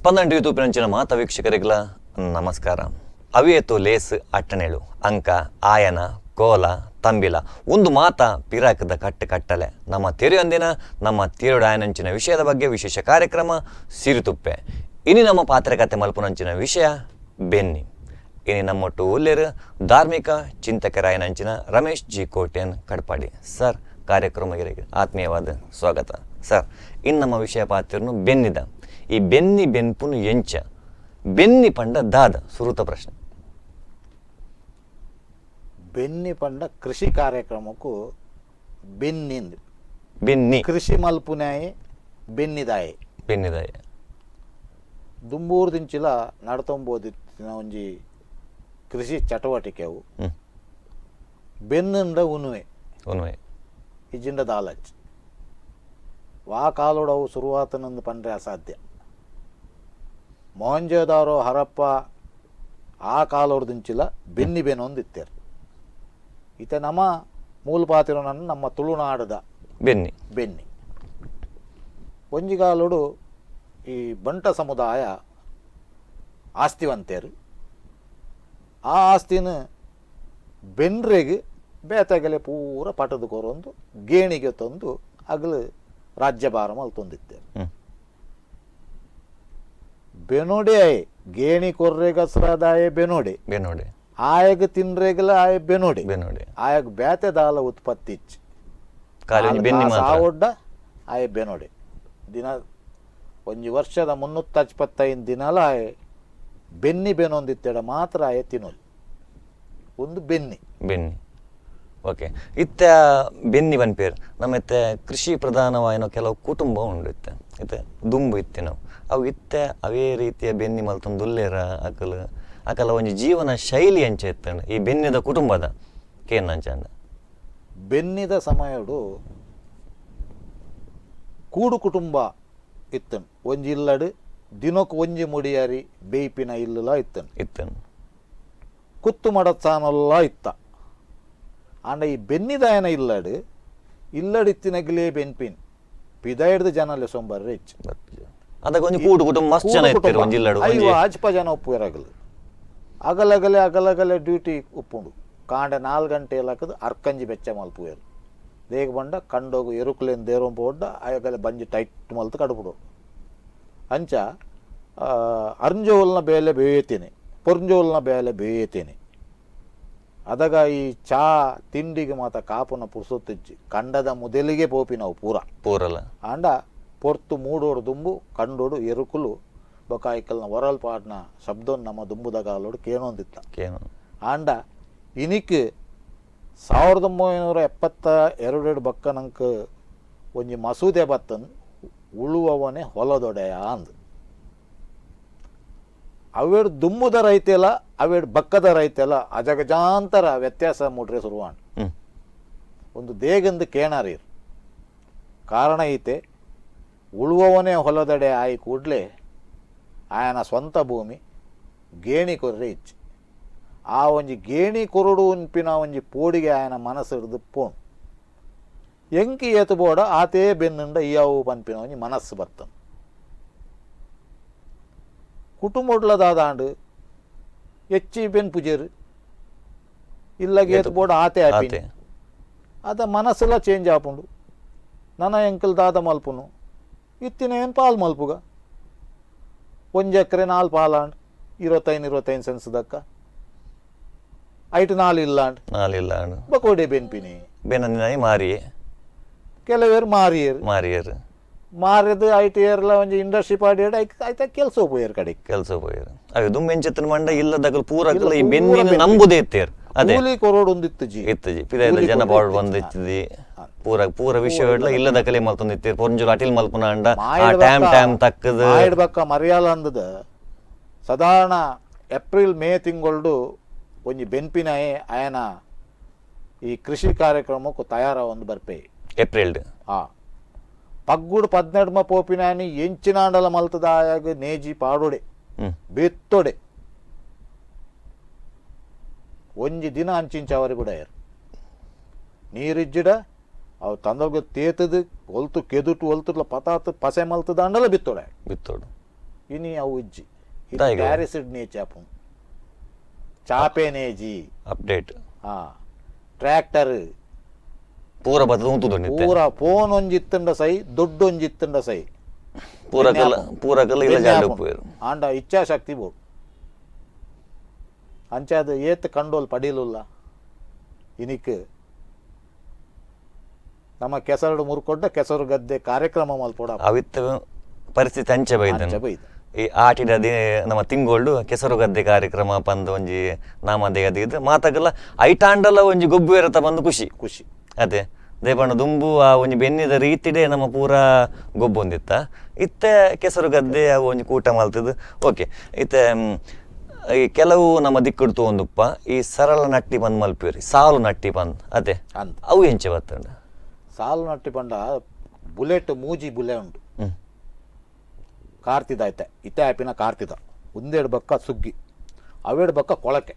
ಸ್ಪಂದನ YouTube ನಂಚಿನ ಮಾತ ವೀಕ್ಷಕರಿಗಳ ನಮಸ್ಕಾರ. ಅವಿಯತು lace ಅಟ್ಟಣೆಳು, ಅಂಕ, ಆಯನ, ಕೋಲ, ತಂಬಿಲ, ಒಂದು ಮಾತ ಪಿರಾಕದ ಕಟ್ಟು ಕಟ್ಟಲೆ. ನಮ್ಮ ತೆರೆಯೊಂದಿನ ನಮ್ಮ ತೀರುಡಾಯನಂಚಿನ ವಿಷಯದ ಬಗ್ಗೆ ವಿಶೇಷ ಕಾರ್ಯಕ್ರಮ, ಸಿರಿತುಪ್ಪೆ. ಇನಿ ನಮ್ಮ ಪಾತ್ರಕತೆ ಮಲ್ಪುನಂಚಿನ ವಿಷಯ, ಬೆನ್ನಿ. ಇನಿ ನಮ್ಮೊಟ್ಟು ಉಲ್ಲೇರು ಧಾರ್ಮಿಕ ಚಿಂತಕರಾಯನಂಚಿನ ರಮೇಶ್ ಜಿ ಕೋಟೆಯನ್ ಕಡ್ಪಾಡಿ. ಸರ್ ಕಾರ್ಯಕ್ರಮಗಳಿಗೆ ಆತ್ಮೀಯವಾದ ಸ್ವಾಗತ. ಸರ್ ಇನ್ನು ನಮ್ಮ ವಿಷಯ ಪಾತ್ರನು ಬೆನ್ನಿದ. ಈ ಬೆನ್ನಿ ಬೆನ್ಪುನು ಎಂಚ ಬೆನ್ನಿ ಪಂಡ ದಾದ ಸುರುತ ಪ್ರಶ್ನೆ ಬೆನ್ನಿ ಪಂಡ ಕೃಷಿ ಕಾರ್ಯಕ್ರಮಕ್ಕೂ ಬೆನ್ನಿಂದು ಬೆನ್ನಿ ಕೃಷಿ ಮಲ್ಪುನಾಯಿ ಬೆನ್ನಿದಾಯಿ ಬೆನ್ನಿದಾಯ ದುಂಬೂರು ದಿಂಚಿಲ ನಡ್ತೊಂಬೋದಿತ್ತಿನ ಒಂಜಿ ಕೃಷಿ ಚಟುವಟಿಕೆವು ಹ್ಮ್ ಬೆನ್ನುಂಡ ಉನುವೆ ಉನ್ವೆ ಇಜಿಂಡ ದಾಲಚ್ ವಾ ಕಾಲೋಡವು ಶುರುವಾತನಂದು ಪಂಡ್ರೆ ಅಸಾಧ್ಯ ಮೊಹಂಜೋದಾರೋ ಹರಪ್ಪ ಆ ಕಾಲವ್ರದಿಂಚಿಲ್ಲ ಬೆನ್ನಿ ಬೆನ್ನು ಒಂದು ಇತ್ತೇರು. ಈತ ನಮ್ಮ ಮೂಲ ಪಾತಿರೋನನ್ನು ನಮ್ಮ ತುಳುನಾಡದ ಬೆನ್ನಿ. ಬೆನ್ನಿ. ಒಂಜಿಗಾಲುಡು ಈ ಬಂಟ ಸಮುದಾಯ ಆಸ್ತಿವಂತೇರು. ಆ ಆಸ್ತಿನ ಬೆನ್ರೆಗೆ ಬೇತಗಲೆ ಪೂರ ಪಟದ ಕೊರೊಂದು ಗೇಣಿಗೆ ತಂದು ಅಗಲು ರಾಜ್ಯಭಾರ ತಂದಿದ್ದೇವೆ ಬೆನೋಡೆ ಆಯೆ ಗೇಣಿ ಕೊರ್ರೆಗಸ್ರದಾಯ ಬೆನೋಡೆ. ಬೆನೋಡೆ. ಆಯಗ ತಿನ್ರೆಗಲ ಆಯ ಬೆನೋಡೆ. ಬೆನೋಡಿ. ಆಯಗ ಬ್ಯಾತೆ ದಾಲ ಉತ್ಪತ್ತಿ ಇಚ್ಚಿ ಸಾವೊಡ್ಡ ಆಯ ಬೆನೋಡೆ. ದಿನ ಒಂಜಿ ವರ್ಷದ ಮುನ್ನೂತ್ತ ಹಚ್ಪತ್ತೈದು ದಿನಲ ಆಯೆ ಬೆನ್ನಿ ಬೆನೊಂದಿತ್ತೆಡ ಮಾತ್ರ ಆಯೆ ತಿನ್ನೋಲಿ ಒಂದು ಬೆನ್ನಿ. ಬೆನ್ನಿ. ಓಕೆ. ಇತ್ತ ಬೆನ್ನಿ ಬನ್ಪೇರ್ ನಮ್ಮ ಇತ್ತೆ ಕೃಷಿ ಪ್ರಧಾನವಾಯಿನ ಕೆಲವು ಕುಟುಂಬ ಉಂಡು ಇತ್ತೆ. ಇತ್ತೆ ದುಂಬು ಇತ್ತೆ ನಾವು. ಅವು ಇತ್ತೆ ಅವೇ ರೀತಿಯ ಬೆನ್ನಿ ಮಲ್ತೊಂದು ದುಲ್ಲೇರ ಅಕಲ್. ಅಕಲ ಒಂಜಿ ಜೀವನ ಶೈಲಿ ಅಂಚೆ ಇತ್ತಂಡು ಈ ಬೆನ್ನಿದ ಕುಟುಂಬದ ಕೇನ್ ಅಂಚಂಡ ಬೆನ್ನಿದ ಸಮಯಡು ಕೂಡು ಕುಟುಂಬ ಇತ್ತನ್ ಒಂಜಿ ಇಲ್ಲಡು ದಿನಕ್ಕೆ ಒಂಜಿ ಮುಡಿಯಾರಿ ಬೇಯ್ಪಿನ ಇಲ್ಲಲ ಇತ್ತನ್ ಇತ್ತನ್ ಕುತ್ತು ಮಡತ್ಸಾನಲ್ಲ ಇತ್ತ. ಆಂಡ ಈ ಬೆನ್ನಿದಾಯನ ಇಲ್ಲಡು ಇಲ್ಲಡಿತ್ತಿನಗಲೇ ಬೆನ್ಪಿನ್. ಪಿದಾಯಿಡ್ದು ಹಿಡ್ದು ಜನ ಸೊಂಬರ್ರೆ ಹೆಚ್ಚು ಅದಕ್ಕೆ ಒಂಜಿ ಕೂಡು ಕುಟುಂಬ ಮಸ್ತ್ ಜನ ಇರ್ತಾರೆ ಒಂಜಿ ಇಲ್ಲಡು ಐವ ಆಜ್ಪ ಜನ ಉಪ್ಪುರಗಲು ಅಗಲಗಲೆ ಅಗಲಗಲೆ ಡ್ಯೂಟಿ ಉಪ್ಪುಂಡು ಕಾಂಡ ನಾಲ್ ಗಂಟೆ ಲಕ್ಕದು ಅರ್ಕಂಜಿ ಬೆಚ್ಚ ಮಲ್ಪುವೆರು ದೇಗ ಬಂಡ ಕಂಡೋಗು ಎರುಕುಲೆನ್ ದೇರೊಂಪ ಒಡ್ಡ ಅಯಗಲೆ ಬಂಜಿ ಟೈಟ್ ಮಲ್ತು ಕಡುಪುಡು ಅಂಚ ಅರ್ಂಜೋಲ್ನ ಬೇಲೆ ಬೇಯತೇನೆ. ಪೊರ್ಂಜೋಲ್ನ ಬೇಲೆ ಬೇಯತೇನೆ. ಅದಾಗ ಈ ಚಾ ತಿಂಡಿಗೆ ಮಾತ ಕಾಪುನ ಪುರ್ಸೊತ್ತಿಚ್ಚಿ ಕಂಡದ ಮೊದಲಿಗೆ ಪೋಪಿನವು ಪೂರ. ಪೂರಲ್ಲ. ಆಂಡ ಪೊರ್ತು ಮೂಡೋಡು ದುಂಬು ಕಂಡೋಡು ಎರುಕುಲು. ಬೊಕಾಯ್ಕಲ್ನ ಒರಲ್ ಪಾಡ್ನ ಶಬ್ದನ್ ನಮ್ಮ ದುಂಬುದಗಾಲೋಡು ಕೇಣೊಂದಿತ್ತ. ಕೇನು ಆಂಡ ಇನಿಕ್ ಸಾವಿರದ ಒಂಬೈನೂರ ಎಪ್ಪತ್ತ ಎರಡೆರಡು ಬಕ್ಕನಂಕ ಒಂಜಿ ಮಸೂದೆ ಬತ್ತನ್ ಉಳುವವನೇ ಹೊಲದೊಡೆಯ ಅಂದ್. ಅವೇಡು ದುಂಬುದ ರೈತೆಲ್ಲ ಅವೇಡು ಬಕ್ಕದ ರೈತೆಲ್ಲ ಅಜಗಜಾಂತರ ವ್ಯತ್ಯಾಸ ಮೂಡ್ರೆ ಸುರುವಾಣ ಒಂದು ದೇಗಂದು ಕೇಣಾರೀರ್. ಕಾರಣ ಈತೆ ಉಳುವವನೇ ಹೊಲದಡೆ ಆಯಿ ಕೂಡಲೇ ಆಯನ ಸ್ವಂತ ಭೂಮಿ ಗೇಣಿ ಕೊರ್ರೆ ಇಚ್ಚಿ. ಆ ಒಂಜಿ ಗೇಣಿ ಕೊರಡು ಉನ್ಪಿನ ಒಂಜಿ ಪೋಡಿಗೆ ಆಯನ ಮನಸ್ಸು ಹಿಡಿದು ಪೋಣ್. ಎಂಕಿ ಏತು ಬೋಡ ಆತೇ ಬೆನ್ನುಂಡ ಇಯಾವು ಪನ್ಪಿನ ಒಂಜಿ ಮನಸ್ಸು ಬರ್ತನ್ ಕುಟುಂಬಡ್ಲದಾದಾಂಡು ಎಚ್ಚಿ ಬೆನ್ ಪುಜೇರು ಇಲ್ಲ ಏತು ಬೋಡ ಆತೆ ಆಪಿನಿ. ಆತೆ. ಅದ ಮನಸ್ಸೆಲ್ಲ ಚೇಂಜ್ ಆಪುಂಡು. ನನ್ನ ಎಂಕಲ್ ದಾದ ಮಲ್ಪುನು. ಇತ್ತಿನ ಏನು ಪಾಲ್ ಮಲ್ಪುಗ? ಒಂಜಿ ಎಕರೆ ನಾಲ್ ಪಾಲಾಂಡ್ ಇರುವತ್ತೈದು ಇರೋತೈನ್ ಸೆನ್ಸ್ ದಕ್ಕ. ಐಟ್ ನಾಲ್ ಇಲ್ಲಾಂಡ್. ನಾಲ್ ಇಲ್ಲಾಂಡ್. ಬಕೋಡೆ ಬೆನ್ಪಿನಿ. ಬೆನನಿನಾಯಿ ಮಾರಿ. ಕೆಲವೇರು ಮಾರಿಯರ್. ಮಾರಿಯರ್. ಮಾರಿದ ಐಟ್ ಏರ್ಲ ಒಂಜಿ ಇಂಡಸ್ಟ್ರಿ ಪಾಡಿ ಆಯ್ತಾ ಕೆಲಸ ಹೋಗ್ಯಾರ ಕಡೆ. ಕೆಲಸ ಹೋಯ್ರು ಅವೆ ಚಿತ್ರ ಮಂಡ ಇಲ್ಲದಾಗಲು ಪೂರ ಈ ಇಲ್ಲ, ಬೆನ್ನಿನ ಬೆನ್ನಿ. ನಂಬುದೇ ಇತ್ತೇರ್. ಅದೇ. ಕೂಲಿ ಕೊರೋಡು ಒಂದಿತ್ತು ಜಿ. ಇತ್ತು ಜಿ. ಜನ ಬಾಳ್. ಬಂದಿತ್ತಿದಿ. ಪೂರ ಪೂರ ವಿಷಯ ಇಲ್ಲದ ಕಲೆ ಮಲ್ತೊಂದಿತ್ತೀರ್ ಪೊಂಜುಲು ಅಟಿಲ್ ಮಲ್ಪುನ ಅಂಡ. Time time ತಕ್ಕದ. ಮಾಯಡ್ ಬಕ್ಕ ಮರಿಯಾಲ ಅಂದದ. ಸಾಧಾರಣ ಏಪ್ರಿಲ್ ಮೇ ತಿಂಗಳು ಒಂಜಿ ಬೆನ್ಪಿನಾಯೆ ಆಯನ ಈ ಕೃಷಿ ಕಾರ್ಯಕ್ರಮಕ್ಕೂ ತಯಾರ ಒಂದು ಬರ್ಪೆ. ಏಪ್ರಿಲ್ ಹಾ ಪಗ್ಗುಡು ಪದ್ನೆಡ್ಮ ಪೋಪಿನಾನಿ ಎಂಚಿನಾಂಡಲ ಮಲ್ತದ ಆಯಾಗ ನೇಜಿ ಪಾಡೋಡೆ. ಬಿತ್ತೋಡೆ. ಒಂಜಿ ದಿನ ಅಂಚಿಂಚ ಕೂಡ ನೀರಿಜ್ಜಿಡ ಅವು ತಂದೋಗ ತೇತದು ಒಲ್ತು ಕೆದುಟು ಒಲ್ತುಡ್ಲ ಪತಾತ್ ಪಸೆ ಮಲ್ತದ ಅಂಡಲ ಬಿತ್ತೊಡೆ ಬಿತ್ತೋಡು ಇನಿ ಅವು ಇಜ್ಜಿ ದಾಯಿಗ. ಪ್ಯಾರಿಸಿಡ್ ನೇ ಚಾಪು ಚಾಪೇನೇಜಿ ಅಪ್ಡೇಟ್ ಹಾ ಟ್ರ್ಯಾಕ್ಟರ್ ಪೂರ ಬತ್ತದ ಉಂತುದು ನಿತ್ಯ ಪೂರ ಫೋನ್ ಒಂಜಿತ್ತಂಡ ಸೈ ದುಡ್ಡು ಒಂಜಿತ್ತಂಡ ಸೈ ಪೂರ ಕಲ್ಲ ಪೂರ ಕಲ್ಲ ಇಲ್ಲ ಜಾಡು ಉಪ್ಪುವೇರು ಆಂಡ ಇಚ್ಛಾಶಕ್ತಿ ಬೋಡು ಅಂಚಾದ ಏತ್ ಕಂಡೋಲ್ ಪಡೀಲುಲ್ಲ ಇನಿಕ್ ನಮ್ಮ ಕೆಸರು ಮುರ್ಕೊಂಡ ಕೆಸರು ಗದ್ದೆ ಕಾರ್ಯಕ್ರಮ ಮಲ್ಪೋಡ ಅವಿತ್ತ ಪರಿಸ್ಥಿತಿ ಅಂಚೆ ಬೈದ. ಈ ಆಟಿನ ದೇ ನಮ್ಮ ತಿಂಗೋಳ್ಡು ಕೆಸರು ಗದ್ದೆ ಕಾರ್ಯಕ್ರಮ ಪಂದ್ ಒಂಜಿ ನಾಮದೆ ಇದು ಮಾತಾಗಲ್ಲ ಐಟಾಂಡಲ ಒಂಜಿ ಗೊಬ್ಬು ಇರತ್ತ ಬಂದು ಖುಷಿ. ಖುಷಿ. ಅದೇ ದೇಪಣ್ಣ ದುಂಬು ಆ ಒಂಜಿ ಬೆನ್ನಿದ ರೀತಿಡೆ ನಮ್ಮ ಪೂರ ಗೊಬ್ಬೊಂದಿತ್ತ ಇತ್ತೆ ಕೆಸರು ಗದ್ದೆ ಆ ಒಂಜಿ ಕೂಟ ಮಲ್ತದ್ದು. ಓಕೆ ಇತ್ತೆ ಈ ಕೆಲವು ನಮ್ಮ ದಿಕ್ಕಿಡ್ತು ಒಂದುಪ್ಪ. ಈ ಸರಳ ನಟ್ಟಿ ಬಂದು ಮಲ್ಪಿವ್ರಿ ಸಾಲು ನಟ್ಟಿ ಬಂದು. ಅದೇ ಅವು ಹೆಂಚೆ ಬತ್ತಂಡ ಸಾಲು ನಟ್ಟಿ ಪಂಡ ಬುಲೆಟ್ ಮೂಜಿ ಬುಲೆ ಉಂಟು. ಹ್ಮ್. ಕಾರ್ತಿದ ಐತೆ. ಇತ್ತೆ ಆಪಿನ ಕಾರ್ತಿದ. ಒಂದೆರಡು ಬಕ್ಕ ಸುಗ್ಗಿ. ಅವೆರಡು ಬಕ್ಕ ಕೊಳಕೆ.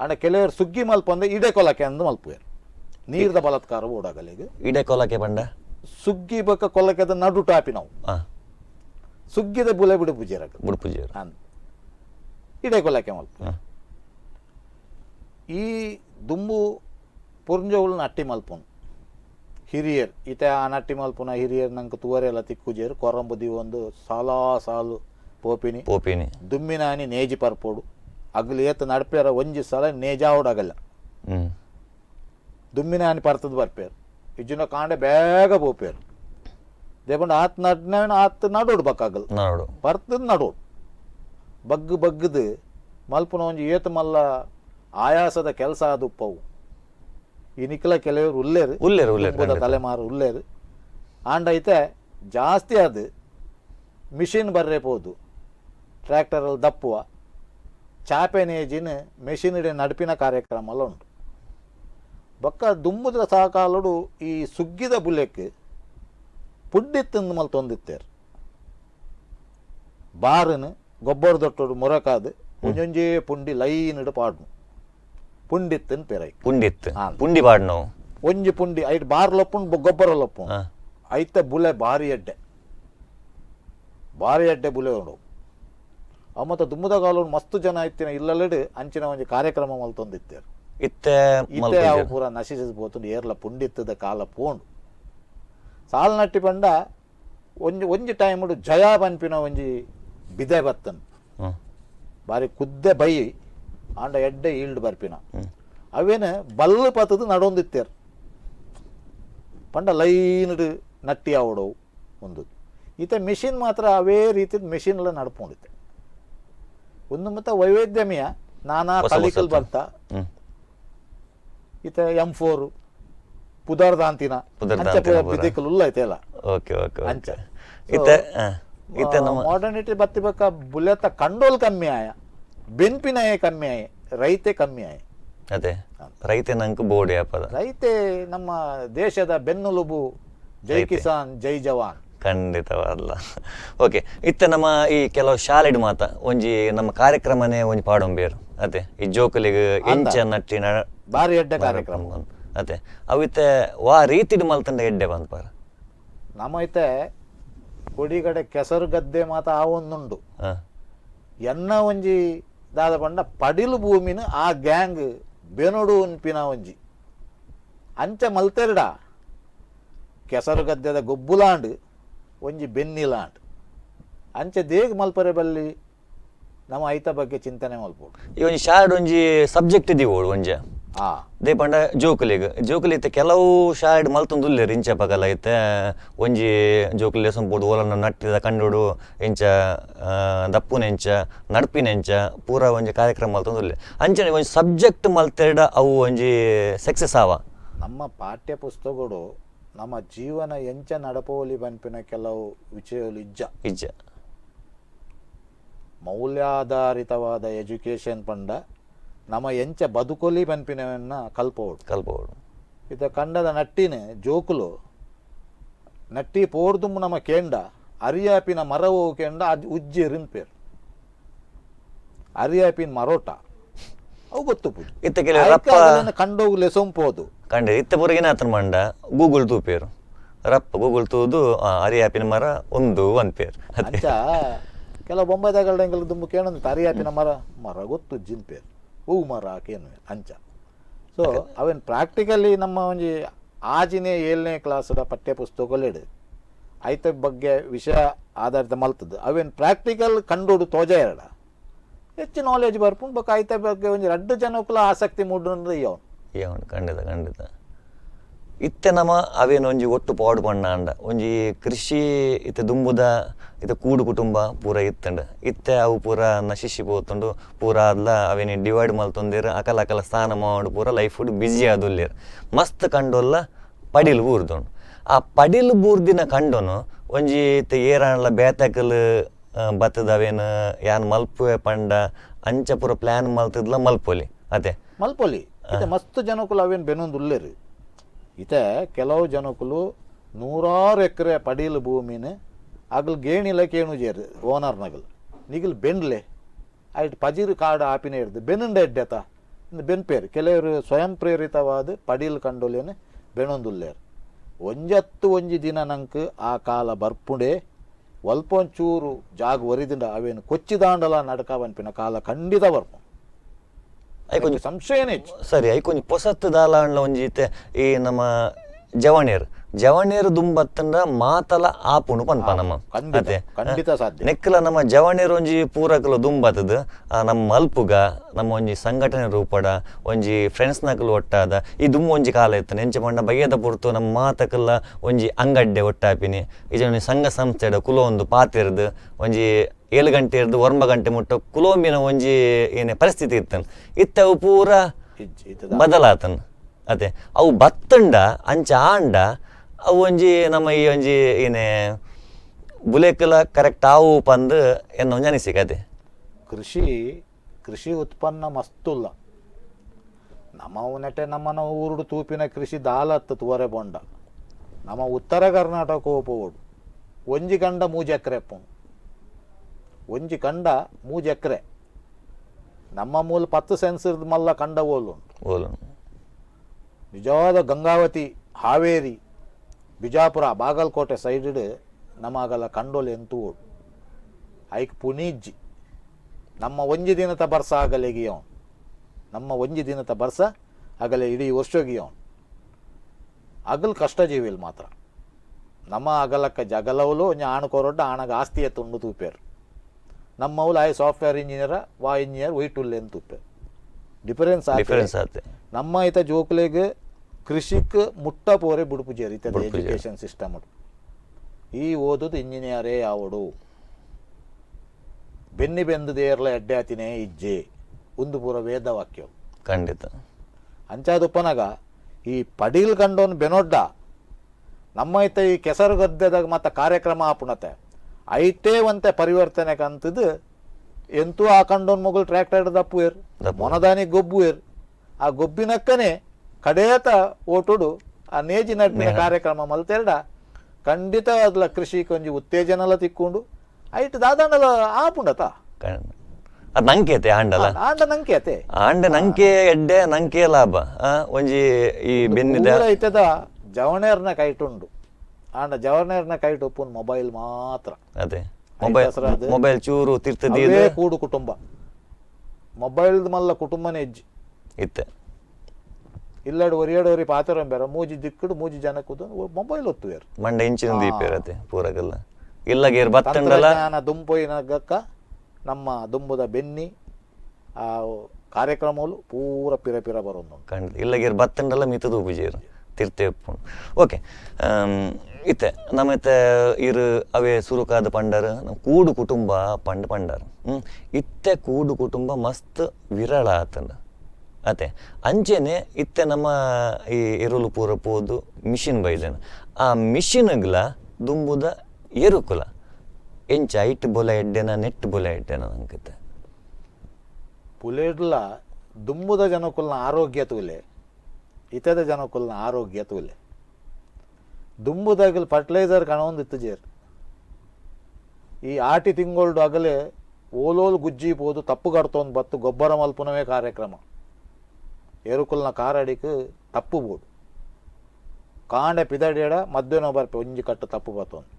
ಅಂಡ ಕೆಲವರು ಸುಗ್ಗಿ ಮಲ್ಪಂದೆ ಇಡೆ ಕೊಲಕೆ ಅಂದು ಮಲ್ಪುವರು. ನೀರ್ದ ಬಲತ್ಕಾರ ಓಡಾಗಲ್ಲ ಈಗ. ಇಡೆ ಕೊಲಕೆ ಬಂಡ ಸುಗ್ಗಿ ಬಕ್ಕ ಕೊಲಕೆದ ನಡು ಟಾಪಿ ನಾವು. ಸುಗ್ಗಿದ ಬುಲೆ ಬಿಡು ಪೂಜೆ ಬಿಡು ಪೂಜೆ ಇಡೆ ಕೊಲಕೆ ಮಲ್ಪ ಈ ದುಂಬು ಪುರ್ಂಜವುಳು ಅಟ್ಟಿ ಮಲ್ಪುನ್ ಹಿರಿಯರ್ ಇತ ಆ ನಟ್ಟಿ ಮಲ್ಪುನ ಹಿರಿಯರ್ ನಂಗೆ ತೂವರೆಲ್ಲ ತಿಕ್ಕುಜೇರು ಕೊರಂಬುದಿ ಒಂದು ಸಾಲಾ ಸಾಲು ಪೋಪಿನಿ. ಪೋಪಿನಿ. ದುಮ್ಮಿನಾನಿ ನೇಜಿ ಪರ್ಪೋಡು. ಅಗ್ಲಿ ಏತ ನಡ್ಪೇರ ಒಂಜಿ ಸಲ ನೇಜಾವಡಾಗಲ್ಲ ಹ್ಮ್. ದುಮ್ಮಿನಾನಿ ಪರ್ತದ ಬರ್ಪೇರು ಇಜ್ಜಿನ ಕಾಂಡೆ ಬೇಗ ಪೋಪೇರು ದೇಪಂಡ ಆತ್ ನಡ್ನ ಆತ್ ನಡೋಡು ಬಕ್ಕಾಗಲ್ಲ ನಡೋಡು. ಪರ್ತದ ನಡೋಡು. ಬಗ್ಗು ಬಗ್ಗದು ಮಲ್ಪುನ ಒಂಜಿ ಏತ ಮಲ್ಲ ಆಯಾಸದ ಕೆಲಸ ಅದು ಉಪ್ಪವು. ಈ ನಿಖಲ ಕೆಲವರು ಉಲ್ಲೇರು. ಉಲ್ಲೇರು, ಉಲ್ಲೇರು. ತಲೆಮಾರು ಉಲ್ಲೇರು. ಆಂಡ ಐತೆ ಜಾಸ್ತಿ ಅದು ಮಿಷಿನ್ ಬರ್ರೆ ಪೋದು. ಟ್ರ್ಯಾಕ್ಟರಲ್ಲಿ ದಪ್ಪುವ. ಚಾಪೆನೇಜಿನ ಮೆಷಿನ್ ಇಡೆ ನಡುಪಿನ ಕಾರ್ಯಕ್ರಮ ಉಂಟು. ಬೊಕ್ಕ ದುಮ್ಮುದ್ರ ಸಾಕಾಲುಡು ಈ ಸುಗ್ಗಿದ ಬುಲೆಕ್ ಪುಡ್ಡಿತ್ತಂದು ಮಲ್ ತೊಂದಿತ್ತೇರು. ಬಾರನು ಗೊಬ್ಬರ ದೊಟ್ಟೋಡು ಮುರಕಾದು ಒಂಜೊಂಜೇ ಪುಂಡಿ ಲೈನ್ ಇಡು ಪಾಡ್ನು. ಪುಂಡಿತ್ತನ್ ಪೆರೈ. ಪುಂಡಿತ್. ಹಾ. ಪುಂಡಿ ಬಾಡ್ನು? ಒಂಜಿ ಪುಂಡಿ ಐಟ್ ಬಾರ್ ಲೊಪ್ಪುನ್ ಗೊಬ್ಬರ ಲೊಪ್ಪು ಐತ ಬುಲೆ ಬಾರಿ ಎಡ್ಡೆ. ಬಾರಿ ಎಡ್ಡೆ ಬುಲೆ ಉಂಡು. ಅವ ಮತ್ತೆ ದುಮ್ಮದ ಕಾಲು ಮಸ್ತ್ ಜನ ಇತ್ತಿನ ಇಲ್ಲಲೆಡು ಅಂಚಿನ ಒಂಜಿ ಕಾರ್ಯಕ್ರಮ ಮಲ್ತೊಂದಿತ್ತೇರು ಇತ್ತೆ ಇತ್ತೆ ಅವು ಪೂರ ನಶಿಸಿಸ್ಬೋತು ಏರ್ಲ ಪುಂಡಿತ್ತದ ಕಾಲ ಪೋಂಡು. ಸಾಲ್ ನಟ್ಟಿ ಪಂಡ ಒಂಜಿ ಒಂಜಿ ಟೈಮ್ ಜಯ ಬನ್ಪಿನ ಒಂಜಿ ಬಿದೆ ಬತ್ತನ್. ಬಾರಿ ಕುದ್ದೆ ಬೈ ಆಂಡ ಎಡ್ಡೆ ಈಲ್ಡ್ ಬರ್ಪಿನ. ಅವೇನು ಬಲ್ಲ ಪತ್ತದು ನಡೊಂದಿತ್ತೇರ್. ಪಂಡ ಲೈನ್ಡ್ ನಟ್ಟಿ ಆವಡವು ಒಂದು. ಈತ ಮೆಷಿನ್ ಮಾತ್ರ ಅವೇ ರೀತಿ ಮೆಷಿನ್ಲ ನಡ್ಕೊಂಡಿತ್ತೆ ಒಂದು ಮತ್ತೆ ವೈವಿಧ್ಯಮಯ ನಾನಾ ಹೊಸ ಬರ್ತ. ಈತ ಎಂ ಫೋರ್ ಪುದರ್ದಾಂತಿನ ಬಿದ್ದಿಕಲ್ ಉಲ್ಲ ಐತೆ ಓಕೆ ಅಂಚ. ಮಾಡರ್ನಿಟಿ ಬುಲೆತ ಕಂಡೋಲ್ ಕಮ್ಮಿ ಆಯ. ಬೆನ್ಪಿನಯೇ ಕಮ್ಮಿ ಆಯ್ ರೈತೆ ಕಮ್ಮಿ ಆಯ್. ಅದೇ ರೈತೆ ನಂಗೆ ಬೋಡಿ ಪದ ರೈತೆ ನಮ್ಮ ದೇಶದ ಬೆನ್ನುಲುಬು ಜೈ ಕಿಸಾನ್ ಜೈ ಜವಾನ್. ಖಂಡಿತವಲ್ಲ. ಓಕೆ ಇತ್ತ ನಮ್ಮ ಈ ಕೆಲವು ಶಾಲೆಡ್ ಮಾತ ಒಂಜಿ ನಮ್ಮ ಕಾರ್ಯಕ್ರಮನೇ ಒಂಜಿ ಪಾಡೊಂಬೇರು ಅದೇ ಈ ಜೋಕುಲಿಗೆ ಎಂಚ ನಟ್ಟಿನ ಬಾರಿ ಎಡ್ಡೆ ಕಾರ್ಯಕ್ರಮ. ಅದೇ ಅವಿತ್ತೆ ವಾ ರೀತಿಡ್ ಮಲ್ತಂಡ ಎಡ್ಡೆ ಬಂದ್ ಪಾರ. ನಮ್ಮ ಐತೆ ಕೊಡಿಗಡೆ ಕೆಸರು ಗದ್ದೆ ಮಾತ ಆ ಒಂದುಂಡು. ಹಾ. ಎನ್ನ ಒಂಜಿ ದಾದ ಪಂಡ ಪಡಿಲು ಭೂಮಿನ ಆ ಗ್ಯಾಂಗ್ ಬೆನೊಡು ಉನ್ಪಿನ ಒಂಜಿ ಅಂಚ ಮಲ್ತೆರ್ಡ. ಕೆಸರು ಗದ್ದೆದ ಗೊಬ್ಬುಲಾಂಡ್, ಒಂಜಿ ಬೆನ್ನಿಲಾಂಡ್. ಅಂಚೆ ದೇಗ್ ಮಲ್ಪರೆ ಬಲ್ಲಿ ನಮ್ಮ ಐತ ಬಗ್ಗೆ ಚಿಂತನೆ ಮಲ್ಪೋಡು ಈ ಒಂಜಿ ಶಾರ್ಡ್ ಒಂಜಿ ಸಬ್ಜೆಕ್ಟ್ ಇದೀವಿ ಒಂಜೆ? ದೇ ಪಂಡ ಜೋಕುಲಿಗ್ ಜೋಕುಲಿ ಇತ್ತೆ ಕೆಲವು ಶಾರ್ಡ್ ಮಲ್ತೊಂದುಲ್ಲೆರ್ ಇಂಚ ಪಗಲ ಐತೆ ಒಂಜಿ ಜೋಕುಲಿ ಸಂಪುಡು ಓಲನ್ನ ನಟ್ಟಿದ ಕಂಡುಡು ಇಂಚ ದಪ್ಪುನೆಂಚ ನಡ್ಪಿನೆಂಚ ಪೂರ ಒಂಜಿ ಕಾರ್ಯಕ್ರಮ ಮಲ್ತೊಂದುಲ್ಲೆ. ಅಂಚನೆ ಒಂಜಿ ಸಬ್ಜೆಕ್ಟ್ ಮಲ್ತೆರಡ ಅವು ಒಂಜಿ ಸಕ್ಸಸ್ ಆವ. ನಮ್ಮ ಪಾಠ್ಯ ಪುಸ್ತಕಗಳು ನಮ್ಮ ಜೀವನ ಎಂಚ ನಡಪೋಲಿ ಬನ್ಪಿನ ಕೆಲವು ವಿಷಯಗಳು ಇಜ್ಜ. ಇಜ್ಜ. ಮೌಲ್ಯಾಧಾರಿತವಾದ ಎಜುಕೇಶನ್ ಪಂಡ ನಮ್ಮ ಎಂಚ ಬದುಕೊಲಿ ಪನ್ಪಿನವನ್ನ ಕಲ್ಪೋಡು. ಕಲ್ಪೋಡು. ಇತ ಕಂಡದ ನಟ್ಟಿನ ಜೋಕುಲು ನಟ್ಟಿ ಪೋರ್ದು ನಮ್ಮ ಕೇಂಡ ಅರಿಯಾಪಿನ ಮರವು ಕೇಂಡ ಅದು ಉಜ್ಜಿ ರಿಂಪೇರ್. ಅರಿಯಾಪಿನ ಮರೋಟ ಅವು ಗೊತ್ತು ಇತ್ತೆ ಕೆಲವು ಕಂಡ ಕಂಡೋಗು ಲೆಸೊಂಪೋದು ಕಂಡೆ ಇತ್ತೆ ಪೂರ ಏನಾತನ ಮಂಡ ಗೂಗಲ್ ತೂಪೇರು. ರಪ್ಪ ಗೂಗಲ್ ತೂದು ಅರಿಯಾಪಿನ ಮರ ಒಂದು ಒಂದು ಪೇರ್ ಕೆಲವು ಬೊಂಬೈದಾಗಲ್ಡ ದುಂಬು ಕೇಳಂತ ಅರಿಯಾಪಿನ ಮರ ಮರ ಗೊತ್ತು ಜಿನ್ ಪೇರ್ ಹೂವು ಮರ ಹಾಕೇನು ಅಂಚ. ಸೊ ಅವೇನು ಪ್ರಾಕ್ಟಿಕಲಿ ನಮ್ಮ ಒಂಜಿ ಆಜಿನೇ ಏಳನೇ ಕ್ಲಾಸದ ಪಠ್ಯ ಪುಸ್ತಕಗಳಿಡು ಐತ ಬಗ್ಗೆ ವಿಷಯ ಆಧಾರಿತ ಮಲ್ತದ್ದು ಅವೇನು ಪ್ರಾಕ್ಟಿಕಲ್ ಕಂಡುಡು ತೋಜ ಎರಡ. ಹೆಚ್ಚು ನಾಲೆಜ್ ಬರ್ಪುಂಡು ಬೊಕ್ಕ ಐತ ಬಗ್ಗೆ ಒಂಜಿ ರಡ್ಡು ಜನಕ್ಕೂ ಆಸಕ್ತಿ ಮೂಡುಂದ್ರೆ ಇವನು ಏನು ಖಂಡಿತ ಖಂಡಿತ. ಇತ್ತೆ ನಮ ಅವೇನು ಒಂಜಿ ಒಟ್ಟು ಪಾಡು ಪಣ್ಣ ಅಂಡ ಒಂಜಿ ಕೃಷಿ ಇತ್ತೆ ದುಂಬುದ ಇತ್ತೆ ಕೂಡು ಕುಟುಂಬ ಪೂರ ಇತ್ತಂಡ. ಇತ್ತೆ ಅವು ಪೂರ ನಶಿಸಿ ಪೋತುಂಡು ಪೂರ ಅದ್ಲ ಅವೇನಿ ಡಿವೈಡ್ ಮಲ್ತೊಂದಿರ ಅಕಲ ಅಕಲ ಸ್ನಾನ ಮಾಡು ಪೂರ ಲೈಫ್ ಬ್ಯುಸಿ ಆದುಲ್ಲೇರ್. ಮಸ್ತ್ ಕಂಡೊಲ್ಲ ಪಡಿಲು ಬೂರ್ದೊಂಡು. ಆ ಪಡಿಲು ಬೂರ್ದಿನ ಕಂಡೊನು ಒಂಜಿ ಇತ್ತೆ ಏರಾಣಲ ಬೇತಕಲ್ ಬತ್ತದವೇನು ಯಾನ್ ಮಲ್ಪುವೆ ಪಂಡ ಅಂಚ ಪೂರ ಪ್ಲ್ಯಾನ್ ಮಲ್ತಿದ್ಲ ಮಲ್ಪೊಲಿ ಅದೇ. ಮಲ್ಪೊಲಿ. ಮಸ್ತ್ ಜನಕುಲು ಅವೇನು ಉಲ್ಲೇರು. ಇತ್ತೆ ಕೆಲವು ಜನಕುಲು ನೂರಾರು ಎಕರೆ ಪಡೀಲು ಭೂಮಿನ ಅಗಲ್ ಗೇಣಿಲ ಕೇಣು ಓನರ್ ನಗಲು. ನಿಗಲ್ ಬೆನ್ಲೆ ಐಟ್ ಪಜಿರು ಕಾರ್ಡ್ ಆಪಿನ ಹಿಡ್ದು ಬೆನ್ನುಂಡ ಎಡ್ಡೆತ ಬೆನ್ ಪೇರ್. ಕೆಲವರು ಸ್ವಯಂ ಪ್ರೇರಿತವಾದ ಪಡೀಲ್ ಕಂಡೊಲೇನೆ ಬೆಣೊಂದುಲ್ಲೇರು. ಒಂಜತ್ತು ಒಂಜಿ ದಿನ ನಂಕ್ ಆ ಕಾಲ ಬರ್ಪುಂಡೆ. ಒಲ್ಪೊಂಚೂರು ಜಾಗ ಒರಿದಿಂದ ಅವೇನು ಕೊಚ್ಚಿದಾಂಡಲ ನಡಕವನ್ಪಿನ ಕಾಲ ಖಂಡಿತ ಬರ್ಪು ಐಕೊಂಚ ಸಂಶಯನೇ ಸರಿ ಐಕೊಂಚ ಪೊಸತ್ತು ದಾಲ ಒಂಜಿ ಈ ನಮ್ಮ ಜವಣೇರ್ ಜವಣೇರು ದುಂಬತ್ತಂಡ ಮಾತಲ ಆಪುಂಡು ಪನ್ಪ ನಮ್ಮ ಖಂಡಿತ, ಅದೇ. ಖಂಡಿತ ಸಾಧ್ಯ. ನೆಕ್ಕಲ ನಮ್ಮ ಜವಣೇರು ಒಂಜಿ ಪೂರಕಲು ದುಂಬತ್ತದ ನಮ್ಮ ಮಲ್ಪುಗ ನಮ್ಮ ಒಂಜಿ ಸಂಘಟನೆ ರೂಪಡ ಒಂಜಿ ಫ್ರೆಂಡ್ಸ್ ನಕಲು ಒಟ್ಟಾದ ಈ ದುಮ್ಮ ಒಂಜಿ ಕಾಲ ಇತ್ತು ನೆಂಚ ಪಂಡ ಬಯ್ಯದ ಪುರ್ತು ನಮ್ಮ ಮಾತಕಲ್ಲ ಒಂಜಿ ಅಂಗಡ್ಡೆ ಒಟ್ಟಾಪಿನಿ. ಇಜೊಂಜಿ ಸಂಘ ಸಂಸ್ಥೆಡ ಕುಲೋ ಒಂದು ಪಾತಿರ್ದು ಒಂಜಿ ಏಳು ಗಂಟೆ ಇರ್ದು ಒಂಬ ಗಂಟೆ ಮುಟ್ಟ ಕುಲೋಮಿನ ಒಂಜಿ ಏನೇ ಪರಿಸ್ಥಿತಿ ಇತ್ತನ್. ಇತ್ತ ಅವು ಪೂರ ಬದಲಾತನ್. ಅದೇ. ಅವು ಬತ್ತಂಡ ಅಂಚ ಆಂಡ ಅವು ಒಂಜಿ ನಮ್ಮ ಈ ಒಂಜಿ ಏನೇ ಬುಲೆಕಲ ಕರೆಕ್ಟ್ ಆವು ಪಂದ್ ಎನ್ನ ಒಂಜಿ ಅನಿಸಿಕೆ ಅದೇ. ಕೃಷಿ ಕೃಷಿ ಉತ್ಪನ್ನ ಮಸ್ತುಲ್ಲ. ನಮ್ಮ ನೆಟ್ಟೆ ನಮ್ಮನ ಊರುಡು ತೂಪಿನ ಕೃಷಿ ದಾಲತ್ತು ತುವರೆ ಬೊಂಡ. ನಮ್ಮ ಉತ್ತರ ಕರ್ನಾಟಕ ಹೋಗ್ಬೋದು ಒಂಜಿ ಕಂಡ ಮೂಜಿ ಎಕರೆ ಪುಣ್. ಒಂಜಿ ಕಂಡ ಮೂಜಿ ಎಕರೆ. ನಮ್ಮ ಮೂಲ ಪತ್ತು ಸೆನ್ಸ್ ಮಲ್ಲ ಕಂಡ ಓಲು ಓಲು ನಿಜವಾದ ಗಂಗಾವತಿ, ಹಾವೇರಿ, ಬಿಜಾಪುರ, ಬಾಗಲಕೋಟೆ ಸೈಡ್ ನಮಗಲ್ಲ ಕಂಡೋಲೆ ಎಂತೂ ಐಕ್ ಪುನೀಜ್ಜಿ ನಮ್ಮ ಒಂಜಿ ದಿನದ ಬರ್ಸ ಆಗಲೆ ಗಿಯವನ್ ನಮ್ಮ ಒಂಜಿ ದಿನದ ಬರ್ಸ ಆಗಲೆ ಇಡೀ ವರ್ಷ ಗಿಯವನ್ ಅಗಲ್ ಕಷ್ಟ ಜೀವಿಲ್ ಮಾತ್ರ. ನಮ್ಮ ಅಗಲಕ್ಕ ಜಗಲವಲು ಒಂಜಿ ಆಣಕೋರೊಡ್ಡ ಆಣಗ ಆಸ್ತಿಯ ತುಂಡು ತೂಪೇರು. ನಮ್ಮವ್ಲು ಆಯ್ ಸಾಫ್ಟ್ವೇರ್ ಇಂಜಿನಿಯರ್, ವಾ ಇಂಜಿನಿಯರ್ ವೈಟುಲ್ಲೆ ಅಂತ ತೂಪೇರು ಡಿಫರೆನ್ಸ್ ಡಿಫರೆನ್ಸ್ ಆತೆ. ನಮ್ಮ ಐತ ಜೋಕ್ಲೆಗ್ ಕೃಷಿಕ್ ಮುಟ್ಟ ಪೋರೆ ಬುಡುಪು ಜೇರಿತದೆ ಎಜುಕೇಶನ್ ಸಿಸ್ಟಮ್ ಈ ಓದೋದು ಇಂಜಿನಿಯರೇ ಆವಡು ಬೆನ್ನಿ ಬೆಂದದೇರ್ಲ ಎಡ್ಡೆ ಆತಿನೇ ಇಜ್ಜೆ. ಒಂದು ಪೂರ ವೇದವಾಕ್ಯ ಖಂಡಿತ. ಅಂಚಾದಪ್ಪನಾಗ ಈ ಪಡೀಲ್ ಕಂಡೋನ್ ಬೆನೊಡ್ಡ ನಮ್ಮ ಐತ ಈ ಕೆಸರು ಗದ್ದೆದಾಗ ಮತ್ತೆ ಕಾರ್ಯಕ್ರಮ ಆಪುಣತೆ ಐಟೇ ಒಂತೆ ಪರಿವರ್ತನೆ ಕಂತದು ಎಂತೂ ಆ ಕಂಡೋನ್ ಮಗಳು ಟ್ರ್ಯಾಕ್ಟರ್ ದಪ್ಪುವೇರ್ ದಪ್ಪು. ಮೊನದಾನಿ ಗೊಬ್ಬುವೇರ್ ಆ ಗೊಬ್ಬಿನಕ್ಕನೆ ಕಡೇತ ಓಟುಡು ಆ ನೇಜಿ ನಡ್ಪಿನ ಕಾರ್ಯಕ್ರಮ ಮಲ್ತೆರಡ. ಖಂಡಿತ ಅದ್ಲ ಕೃಷಿ ಕೊಂಜಿ ಉತ್ತೇಜನಲ ತಿಕ್ಕೊಂಡು. ಐಟ್ ದಾದಾಂಡಲ ಆಪುಂಡತ? ನಂಕೆತೆ ಅದು ನಂಕೇತೆ ಆಂಡಲ? ಆಂಡ ನಂಕೆತೆ. ಆಂಡ ನಂಕೆ ಎಡ್ಡೆ ನಂಕೆ ಲಾಭ. ಒಂಜಿ ಈ ಬೆನ್ನಿದ ಐತದ ಜವಣೇರ್ನ ಕೈಟುಂಡು. ಆಂಡ ಜವಣೇರ್ನ ಕೈಟ್ ಮೊಬೈಲ್ ಮಾತ್ರ. ಅದೇ. ಮೊಬೈಲ್? ಮೊಬೈಲ್ ಚೂರು ಅವೇ ಕೂಡು ಕುಟುಂಬ. ಮೊಬೈಲ್ ಮಲ್ಲ ಕುಟುಂಬನೇ ಹೆಜ್ಜಿ. ಇತ್ತೆ. ಇಲ್ಲಡು ಒರಿಯಡೋರಿ ಪಾತ್ರ ಬೇರೆ ಮೂಜಿ ದಿಕ್ಕಡು ಮೂಜಿ ಜನಕ್ಕೂ ಮೊಬೈಲ್ ಒತ್ತುವೇರು ಮಂಡ ಇಂಚಿನ ದೀಪ ಇರತ್ತೆ ಪೂರಗಲ್ಲ. ಇಲ್ಲ ಗೇರ್ ಬತ್ತಂಡಲ ತಂತ್ರಜ್ಞಾನ ಗಕ್ಕ ನಮ್ಮ ದುಂಬುದ ಬೆನ್ನಿ ಆ ಕಾರ್ಯಕ್ರಮಗಳು ಪೂರ ಪಿರ ಪಿರ ಬರೋದು ಖಂಡಿತ. ಇಲ್ಲ ಗೇರ್ ಬತ್ತಂಡಲ್ಲ ಮಿತದು ಪೂಜೆರು ತಿರ್ತೆ ಉಪ್ಪುಂಡು ಓಕೆ ಇತ್ತೆ, ನಮ್ಮ ಇತ್ತೆ ಇರು, ಅವೇ ಸುರುಕಾದ ಪಂಡರ್ ಕೂಡು ಕುಟುಂಬ ಪಂಡ ಪಂಡರ್. ಇತ್ತೆ ಕೂಡು ಕುಟುಂಬ ಮಸ್ತ್ ವಿರಳ ಆತನ ಅತೆ ಅಂಚೆನೆ ಇತ್ತೆ ನಮ್ಮ ಈ ಇರುಲು ಪೂರ ಪೋದು ಮಿಷಿನ್ ಬೈದನ ಆ ಮಿಷಿನ್ಗ್ಲ ದುಂಬುದ ಎರುಕುಲ. ಎಂಚ ಐಟ್ ಬೊಲ ಎಡ್ಡೆನ, ನೆಟ್ ಬೊಲ ಎಡ್ಡೆನ ಅಂಕತ್ತೆ. ಪುಲೆಡ್ಲ ದುಂಬುದ ಜನಕುಲ್ನ ಆರೋಗ್ಯ ತೂಲೆ. ಇತದ ಜನಕ್ಕುಲ್ನ ಆರೋಗ್ಯ ತೂಲೆ ದುಂಬುದಾಗಲ್ ಫರ್ಟಿಲೈಸರ್ ಕಣವೊಂದಿತ್ತು ಜೇರ್. ಈ ಆಟಿ ತಿಂಗೊಳ್ಡು ಅಗಲೇ ಓಲೋಲು ಗುಜ್ಜಿ ಪೋದು ತಪ್ಪು ಕಡ್ತೊಂದು ಬತ್ತು ಗೊಬ್ಬರ ಮಲ್ಪುನವೇ ಕಾರ್ಯಕ್ರಮ. ಎರುಕುಲ್ನ ಕಾರಡಿಕ್ ತಪ್ಪು ಬೋಡು ಕಾಂಡೆ ಪಿದಡಿಯಡ ಮಧ್ಯಾಹ್ನ ಬರ್ಪೆ ಒಂಜಿ ಕಟ್ಟು ತಪ್ಪು ಬತ್ತೊಂದು.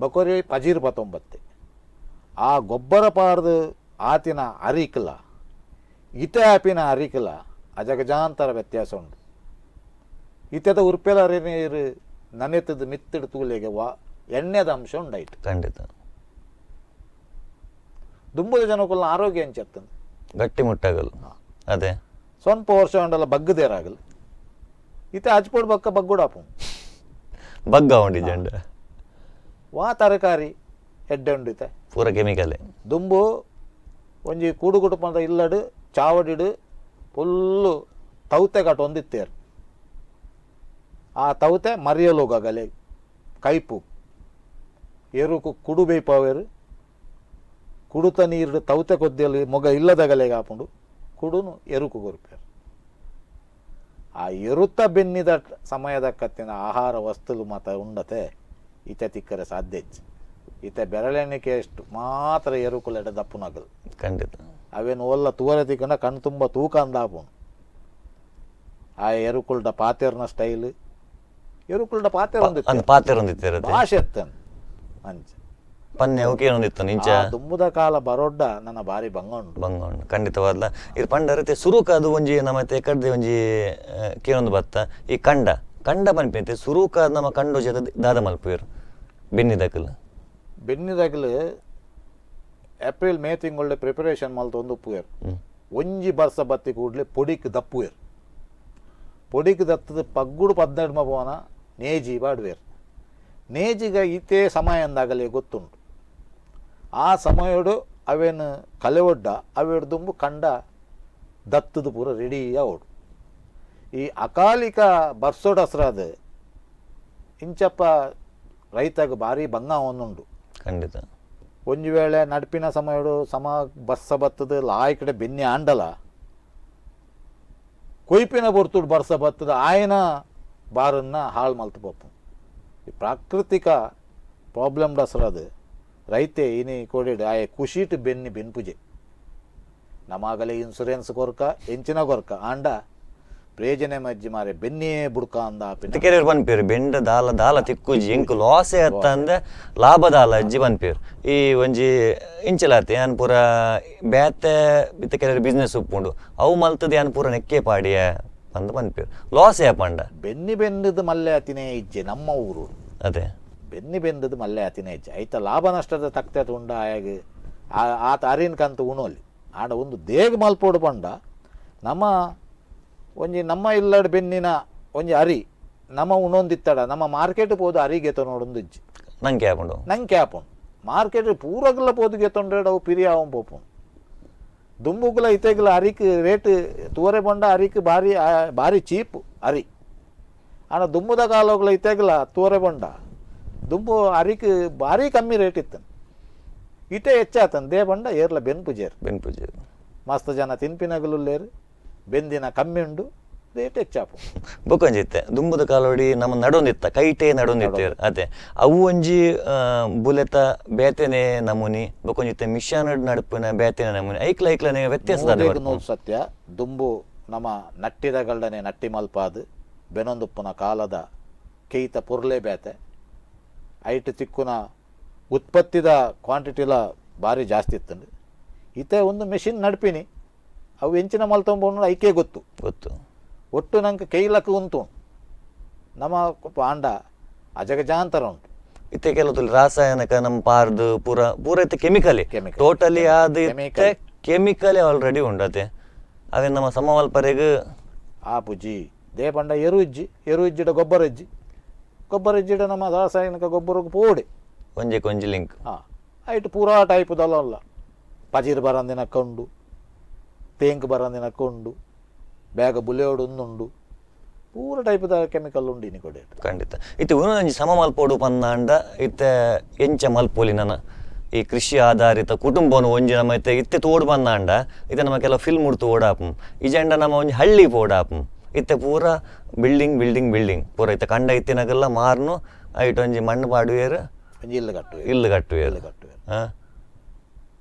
ಬಕೋರಿ ಪಜೀರ್ ಬತ್ತೊಂಬತ್ತೆ. ಆ ಗೊಬ್ಬರ ಪಾಡ್ದು ಆತಿನ ಅರಿಕಲ ಇತ ಆಪಿನ ಅರಿಕಲ ಅಜಗಜಾಂತರ ವ್ಯತ್ಯಾಸ ಉಂಟು. ಇತ್ಯದ ಉರ್ಪೆಲ ನೀರು ನನೆತ್ತದ ಮಿತ್ತಿಡ ತೂಲೆಗೆ ವಾ ಎಣ್ಣೆದ ಅಂಶ ಉಂಡಾಯ್ತು. ಖಂಡಿತ. ದುಂಬುದ ಜನಕ್ಕಲ್ಲ ಆರೋಗ್ಯ ಎಂಚತ್ತಂದು ಗಟ್ಟಿ ಮುಟ್ಟಾಗಲ್ಲ. ಅದೇ. ಸ್ವಲ್ಪ ವರ್ಷ ಉಂಡಲ್ಲ ಬಗ್ಗದೇರಾಗಲ್ಲ ಇತ ಅಜ್ಪೋಡ್ ಬಕ್ಕ ಬಗ್ಗುಡಾಪು ಬಗ್ಗ ಉಂಡಿ ಜಂಡ. ವಾ ತರಕಾರಿ ಎಡ್ಡೆ ಉಂಡಿತೆ ಪೂರ ಕೆಮಿಕಲ್. ದುಂಬು ಒಂಜಿ ಕೂಡು ಕುಟುಂಬದ ಇಲ್ಲಡು ಚಾವಡಿಡು ಫುಲ್ಲು ತೌತೆ ಕಟ್ಟೊಂದಿತ್ತೇರು ಆ ತೌತೆ ಮರಿಯಲೋಗಲೆ ಕೈಪು. ಎರುಕು ಕುಡು ಕುಡುತ ನೀರು ತೌತೆ ಕೊದ್ದಲ್ಲಿ ಮೊಗ ಇಲ್ಲದಗಲೆಗೆ ಹಾಕೊಂಡು ಕುಡುನು ಎರುಕು ಕೊರ್ಪೇರು ಆ ಎರುತ ಬೆನ್ನಿದ ಸಮಯದ ಕತ್ತಿನ ಆಹಾರ ವಸ್ತುಲು ಮಾತ ಉಂಡತೆ ಈತ ತಿಕ್ಕರೆ ಸಾಧ್ಯ ಇಜ್ಜಿ. ಈತ ಬೆರಳೆಣಿಕೆ ಎಷ್ಟು ಮಾತ್ರ ಎರುಕುಲೆಡ ದಪ್ಪುನಗಲು ಖಂಡಿತ. ಅವೇನು ಒಲ್ಲ ತೂವರೆ ತಿಕ್ಕಂಡ ಕಣ್ಣು ತುಂಬ ತೂಕ ಅಂದಾಪು ಆ ಎರುಕುಲ್ಡ ಪಾತೆರ್ನ ಸ್ಟೈಲ್ ಎರುಕುಲ್ಡ ಪಾತೆರ್ ಒಂದಿತ್ತು. ಪಾತೆರ್ ಒಂದಿತ್ತಿರತ್ತೆ ಭಾಷೆ ಎತ್ತನ್ ಅಂಚ. ಪನ್ನೆ ಅವಕ್ಕೆ ಒಂದಿತ್ತು ನಿಂಚ? ದುಮ್ಮದ ಕಾಲ ಬರೋಡ್ಡ ನನ್ನ ಬಾರಿ ಬಂಗೊಂಡು. ಬಂಗೊಂಡು ಖಂಡಿತವಾದ್ಲ. ಇದು ಪಂಡರತೆ ಸುರುಕ ಅದು ಒಂಜಿ ನಮ್ಮ ಕಡ್ದೆ ಒಂಜಿ ಕೇಳೊಂದು ಬತ್ತ. ಈ ಕಂಡ ಕಂಡ ಪನ್ಪೆಂತೆ ಸುರುಕ ನಮ್ಮ ಕಂಡು ಜೊತೆ ದಾದ ಮಲ್ಪುವೆರು. ಬೆನ್ನಿದಕಲ್. ಬೆನ್ನಿದಾಗಲು ಏಪ್ರಿಲ್ ಮೇ ತಿಂಗಳ ಪ್ರಿಪರೇಷನ್ ಮಲ್ತ ಒಂದು ಒಂಜಿ ಬರ್ಸ ಬತ್ತಿ ಕೂಡ್ಲೆ ಪೊಡಿಕ್ ದಪ್ಪುವೇರು ಪೊಡಿಕ್ ದತ್ತದ ಪಗ್ಗುಡು ಪದ್ನೆಡ್ಮ ಪೋನ ನೇಜಿ ಬಾಡುವೇರು ನೇಜಿಗ ಈತೆ ಸಮಯ ಅಂದಾಗಲೇ ಗೊತ್ತುಂಟು. ಆ ಸಮಯಡು ಅವೇನು ಕಲೆ ಒಡ್ಡ ಅವೇಡು ದುಂಬು ಕಂಡ ದತ್ತದ ಪೂರ ರೆಡಿ ಅವಡು ಈ ಅಕಾಲಿಕ ಬರ್ಸೋಡ್ ಹಸ್ರಾದ ಇಂಚಪ್ಪ ರೈತಗೆ ಭಾರಿ ಬಂಗ ಒಂದುಂಡು ಖಂಡಿತ. ಒಂಜಿ ವೇಳೆ ನಡ್ಪಿನ ಸಮಯಡು ಸಮ ಬಸ್ಸ ಬತ್ತದ, ಲಾಯ್ ಕಡೆ ಬೆನ್ನಿ ಆಂಡಲ, ಕೊಯ್ಪಿನ ಬರ್ತುಡು ಬರ್ಸ ಬತ್ತದ, ಆಯನ ಬಾರನ್ನ ಹಾಳು ಮಲ್ತು ಪಪ್ಪು ಈ ಪ್ರಾಕೃತಿಕ ಪ್ರಾಬ್ಲಮ್ ಡಸ್ರದು ರೈತೆ ಇನಿ ಕೊಡಿಡು ಆಯ ಖುಷಿಟ್ ಬೆನ್ನಿ ಬೆನ್ಪುಜೆ. ನಮಾಗಲೇ ಇನ್ಸೂರೆನ್ಸ್ ಕೊರ್ಕ ಎಂಚಿನ ಕೊರ್ಕ, ಆಂಡ ಪ್ರೇಜನೆ ಮಜ್ಜಿ ಮಾರೆ ಬೆನ್ನೇ ಬುಡ್ಕ ಅಂದ ಕೆರೆಯವ್ರು ಪನ್ಪೇರು ಬೆಂಡ ದಾಲ ದಾಲ ತಿಕ್ಕುಜಿ ಎಂಕು ಲಾಸೆ ಅತ್ತ ಅಂದೆ ಲಾಭ ದಾಲ ಅಜ್ಜಿ ಪನ್ಪೇರು ಈ ಒಂಜಿ ಇಂಚಲಾತೆ ಯಾನ್ ಪೂರ ಬ್ಯಾತೆ ಬಿತ್ತ ಕೆಲವರು ಬಿಸ್ನೆಸ್ ಉಪ್ಪುಂಡು. ಅವು ಮಲ್ತದ ಯಾನ್ ಪೂರ ನೆಕ್ಕೆ ಪಾಡಿಯ ಅಂದ ಪನ್ಪೇರು ಲಾಸೆ ಪಂಡ? ಬೆನ್ನಿ ಬೆಂದದ ಮಲ್ಲೆ ಅತಿನೇ ಇಜ್ಜೆ ನಮ್ಮ ಊರು. ಅದೇ. ಬೆನ್ನಿ ಬೆಂದದ ಮಲ್ಲೆ ಅತಿನೇ ಇಜ್ಜೆ. ಆಯ್ತ ಲಾಭ ನಷ್ಟದ ತಕ್ತೆ ಉಂಡ ಆಯಾಗಿ. ಆ- ಆತ ಅರಿನ್ ಕಂತು ಉಣೋಲಿ. ಆಡ ಒಂದು ದೇಗ ಮಲ್ಪೋಡು ಪಂಡ. ನಮ್ಮ ಒಂಜಿ ನಮ್ಮ ಇಲ್ಲಡ್ ಬೆನ್ನಿನ ಒಂಜಿ ಅರಿ ನಮ್ಮ ಉಣೊಂದಿತ್ತಡ ನಮ್ಮ ಮಾರ್ಕೆಟ್ ಪೋದು ಅರಿಗೆ ಗೆತ ಇಜ್ಜಿ ನಂಗೆ ಹಾಕೊಂಡು ನಂಗೆ ಕ್ಯಾಪುಂಡು ಮಾರ್ಕೆಟ್ ಪೂರಗಲ ಪೋದುಗೆ ತೊಂಡ್ರೆಡ್ ಅವು ಪಿರಿಯಾವಂ ಪೋಪುಂಡು ದುಂಬುಗ್ಲ ಇತೆಗ್ಲ ಅರಿಕ್ ರೇಟ್ ತೂರೆ ಬಂಡ ಅರಿಕ್ ಬಾರಿ ಭಾರಿ ಬಾರಿ ಚೀಪ್ ಅರಿ. ಆನ ದುಂಬುದ ಕಾಲೋಗುಲ ಇತೆಗ್ಲ ತೂರೆ ಬಂಡ. ದುಂಬು ಅರಿಕ್ ಭಾರಿ ಕಮ್ಮಿ ರೇಟ್ ಇತ್ತನ್. ಇಟೆ ಹೆಚ್ಚಾತನ್ ದೇ ಬಂಡ ಏರ್ಲ ಬೆನ್ ಪೂಜೆ ಬೆನ್ ಪೂಜೆ ಮಸ್ತ್ ಜನ ತಿನ್ಪಿನಗಲು ಲೇರು ಬೆಂದಿನ ಕಮ್ಮಿಂಡು ಉಂಡು ರೇಟ್ ಹೆಚ್ಚಾಪು ಬೊಕೊಂಜಿತ್ತೆ ದುಂಬುದ ಕಾಲೋಡಿ ನಮ್ಮ ನಡೊಂದಿತ್ತ ಕೈಟೆ ನಡೊಂದಿತ್ತೆ ಅದೇ. ಅವು ಒಂಜಿ ಬುಲೆತ ಬೇತೆನೆ ನಮೂನಿ ಬೊಕೊಂಜಿತ್ತೆ ಮಿಷನ್ ನಡುಪಿನ ಬೇತೆನೆ ನಮೂನಿ ಐಕ್ಲ ಐಕ್ಲನೆ ವ್ಯತ್ಯಾಸ. ಸತ್ಯ ದುಂಬು ನಮ್ಮ ನಟ್ಟಿದಗಳನೆ ನಟ್ಟಿ ಮಲ್ಪಾದು ಬೆನೊಂದುಪ್ಪುನ ಕಾಲದ ಕೈತ ಪುರ್ಲೆ ಬೇತೆ ಐಟ್ ತಿಕ್ಕುನ ಉತ್ಪತ್ತಿದ ಕ್ವಾಂಟಿಟಿಲ ಭಾರಿ ಜಾಸ್ತಿ ಇತ್ತಂಡು. ಇತ್ತೆ ಒಂದು ಮೆಷಿನ್ ನಡ್ಪಿನಿ. ಅವು ಎಂಚಿನ ಮಲ್ತೊಂಬ ಐಕೆ ಗೊತ್ತು. ಗೊತ್ತು. ಒಟ್ಟು ನಂಗೆ ಕೈಲಕ್ಕೆ ಉಂಟು ನಮ್ಮ ಪಾಂಡ ಅಜಗಜಾಂತರ ಉಂಟು. ಇತ್ತೆ ಕೆಲವು ರಾಸಾಯನಿಕ ನಮ್ಮ ಪಾರ್ದು ಪೂರ ಪೂರ ಇತ್ತೆ ಕೆಮಿಕಲಿ. ಟೋಟಲಿ ಆದ ಕೆಮಿಕಲ್. ಆಲ್ರೆಡಿ ಉಂಡತೆ ಅದೇ ನಮ್ಮ ಸಮವಲ್ಪರೆಗೆ. ಆ ಪುಜಿ ದೇ ಪಂಡ ಎರು ಇಜ್ಜಿ ಎರು ಇಜ್ಜಿಡ ಗೊಬ್ಬರ ಇಜ್ಜಿ. ಗೊಬ್ಬರ ಇಜ್ಜಿಡ ನಮ್ಮ ರಾಸಾಯನಿಕ ಗೊಬ್ಬರಕ್ಕೆ ಪೋಡೆ ಒಂಜೆ ಕೊಂಜಿ ಲಿಂಕ್. ಹಾಂ ಐಟ್ ಪೂರಾ ಟೈಪ್ ದಲ್ಲ ಪಜೀರ್ ಬರಂದಿನ ಕೊಂಡು. ತೇಂಕ್ ಬರಂದಿನ ಉಂಡು ಬೇಗ ಬುಲೆಯೋಡು ಉಂದುಂಡು ಪೂರ ಟೈಪ್ದ ಕೆಮಿಕಲ್ ಉಂಡು ಇನಿ ಕೊಡೆ. ಖಂಡಿತ. ಇತ್ತೆ ಒಂಜಿ ಸಮ ಮಲ್ಪೋಡು ಪಂದಾಂಡ ಇತ್ತೆ ಎಂಚ ಮಲ್ಪೊಲಿ ನನ್ನ ಈ ಕೃಷಿ ಆಧಾರಿತ ಕುಟುಂಬವನ್ನು ಒಂಜಿ ನಮ್ಮ ಇತ್ತೆ ಇತ್ತೆ ತೋಡು ಬಂದಾಂಡ ಇತ್ತೆ ನಮ್ಮ ಕೆಲವು ಫಿಲ್ಮ್ ಉಡ್ತು ಓಡಾಪಂ. ಇಜೆಂಡ ನಮ್ಮ ಒಂಜಿ ಹಳ್ಳಿ ಓಡಾಪಂ. ಇತ್ತೆ ಪೂರ ಬಿಲ್ಡಿಂಗ್ ಬಿಲ್ಡಿಂಗ್ ಬಿಲ್ಡಿಂಗ್ ಪೂರ ಇತ್ತೆ ಕಂಡ ಇತ್ತಿನಗೆಲ್ಲ ಮಾರ್ನು ಐಟ್ ಒಂಜಿ ಮಣ್ಣು ಪಾಡುವೇರು ಇಲ್ಲ ಕಟ್ಟುವೆ ಇಲ್ಲು ಕಟ್ಟುವೆ ಇಲ್ಲ ಕಟ್ಟುವೆ ಆ?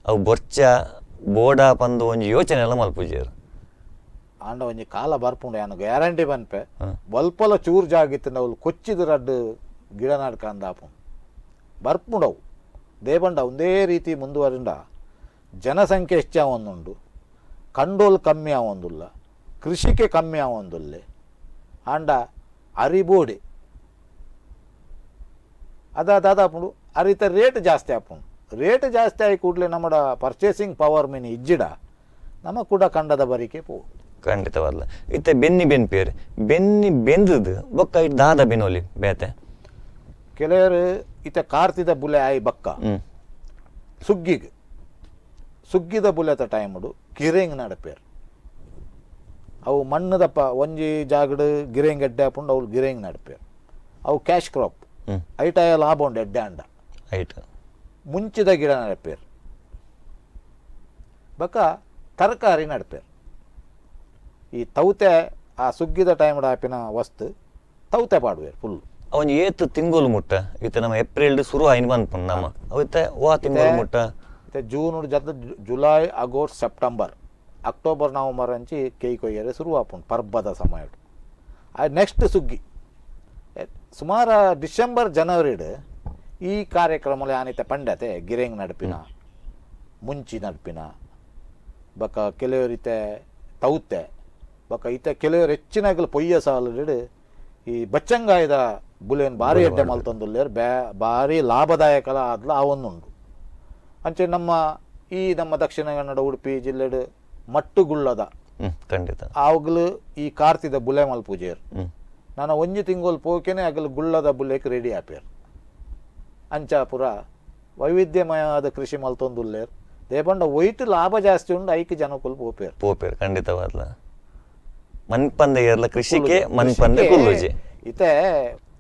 ಅವು ಬೊರ್ಚ ಬೋಡ ಪಂದು ಒಂಜಿ ಯೋಚನೆ ಎಲ್ಲ ಮಲ್ಪುಜೇರು. ಆಂಡ ಒಂಜಿ ಕಾಲ ಬರ್ಪುಂಡು ಯಾನು ಗ್ಯಾರಂಟಿ ಬನ್ಪೆ ಬಲ್ಪಲ ಚೂರು ಜಾಗಿತ್ತು ನಾವು ಕೊಚ್ಚಿದ ರಡ್ಡು ಗಿಡ ನಾಡ್ಕ ಅಂದಾಪು ಬರ್ಪುಂಡವು ದೇಬಂಡ ಒಂದೇ ರೀತಿ ಮುಂದುವರಿಂದ ಜನಸಂಖ್ಯೆ ಹೆಚ್ಚಾವೊಂದುಂಡು ಕಂಡೋಲ್ ಕಮ್ಮಿ ಆವೊಂದುಲ್ಲ ಕೃಷಿಕೆ ಕಮ್ಮಿ ಆವೊಂದುಲ್ಲೆ ಆಂಡ ಅರಿಬೋಡೆ. ಅದಾದ ಅದಾಪುಂಡು. ಅರಿತ ರೇಟ್ ಜಾಸ್ತಿ ಆಪುಂಡು. ರೇಟ್ ಜಾಸ್ತಿ ಆಗಿ ಕೂಡಲೇ ನಮ್ಮ ಪರ್ಚೇಸಿಂಗ್ ಪವರ್ ಮೀನ್ ಇಜ್ಜಿಡ ನಮ್ಮ ಕೂಡ ಕಂಡದ ಬರಿಕೆ ಪೋ ಖಂಡಿತವಲ್ಲ. ಇತ್ತೆ ಬೆನ್ನಿ ಬೆನ್ ಪೇರ್. ಬೆನ್ನಿ ಬೆಂದದು ಬೊಕ್ಕ ಇಟ್ಟು ದಾದ ಬೆನೋಲಿ ಬೇತೆ. ಕೆಲವರು ಇತ ಕಾರ್ತಿದ ಬುಲೆ ಆಯಿ ಬಕ್ಕ. ಸುಗ್ಗಿಗೆ. ಸುಗ್ಗಿದ ಬುಲೆತ ಟೈಮಡು ಗಿರೆಂಗ್ ನಡಪೇರು. ಅವು ಮಣ್ಣದಪ್ಪ ಒಂಜಿ ಜಾಗಡು ಗಿರೆಂಗ್ ಎಡ್ಡೆ ಹಾಕೊಂಡು ಅವ್ರು ಗಿರೆಂಗ್ ನಡಪೇರು. ಅವು ಕ್ಯಾಶ್ ಕ್ರಾಪ್ ಐಟ ಐಟಾಯ ಲಾಭ ಉಂಡು ಎಡ್ಡೆ ಅಂಡ. ಆಯ್ತು ಮುಂಚಿದ ಗಿಡ ನಡಪೇರು. ಬಕ ತರಕಾರಿ ನಡಪೇರು. ಈ ತೌತೆ ಆ ಸುಗ್ಗಿದ ಟೈಮ್ ಡಾಪಿನ ವಸ್ತು ತೌತೆ ಪಾಡುವೇರು ಫುಲ್ ಅವನ್ ಏತು ತಿಂಗೋಲು ಮುಟ್ಟ. ಇತ್ತೆ ನಮ್ಮ ಏಪ್ರಿಲ್ ಶುರು ಆಯ್ನ ಬಂದ್ಪುಂಡು ನಮ್ಮ. ಅವತ್ತೆ ಓ ತಿಂಗೋಲು ಮುಟ್ಟ. ಮತ್ತೆ June ಜತ July August September October November ಅಂಚಿ ಕೇಯ್ ಕೊಯ್ಯರೆ ಶುರು ಆಪುಂಡು ಪರ್ಬದ ಸಮಯ ಆ ನೆಕ್ಸ್ಟ್ ಸುಗ್ಗಿ. ಸುಮಾರು ಡಿಸೆಂಬರ್ ಜನವರಿಡ್ ಈ ಕಾರ್ಯಕ್ರಮ ಆನಿತ ಪಂಡತೆ ಗಿರೆಂಗ್ ನಡಪಿನ ಮುಂಚಿ ನಡಪಿನ ಬಕ ಕೆಲವರಿತೆ ತೌತೆ ಬಕ ಇತ ಕೆಲವರು ಹೆಚ್ಚಿನಾಗಲು ಪೊಯ್ಯ ಸಾಲಡ್ ಈ ಬಚ್ಚಂಗಾಯದ ಬುಲೆನ್ ಭಾರಿ ಎಡ್ಡೆ ಮಲ್ತಂದುಲ್ಲೇರು ಬ್ಯಾ ಭಾರಿ ಲಾಭದಾಯಕಲ ಆದ್ಲ ಆವೊಂದುಂಡು ಅಂಚೆ ನಮ್ಮ ಈ ನಮ್ಮ ದಕ್ಷಿಣ ಕನ್ನಡ ಉಡುಪಿ ಜಿಲ್ಲೆಡ್ ಮಟ್ಟುಗುಳ್ಳದ. ಖಂಡಿತ. ಆವಾಗಲು ಈ ಕಾರ್ತಿದ ಬುಲೆ ಮಲ್ ಪೂಜೆಯರು ನಾನು ಒಂಜಿ ತಿಂಗೋಲ್ ಪೋಕೆನೆ ಆಗಲು ಗುಳ್ಳದ ಬುಲೆಕ್ ರೆಡಿ ಆಪೇರ್. ಅಂಚ ಪುರ ವೈವಿಧ್ಯಮಯವಾದ ಕೃಷಿ ಮಲ್ತೊಂದುಲ್ಲೇರ್ ದೇಪಂಡ ಒಯ್ಟ್ ಲಾಭ ಜಾಸ್ತಿ ಉಂಡು ಐಕ್ ಜನಕುಲ್ ಪೋಪೇರ್. ಪೋಪೇರು ಖಂಡಿತವಾದ್ಲ. ಮನ್ಪಂದೆ ಏರ್ಲ ಕೃಷಿಗೆ ಮನ್ಪಂದೆ ಕುಲ್ಲುಜಿ. ಇತೆ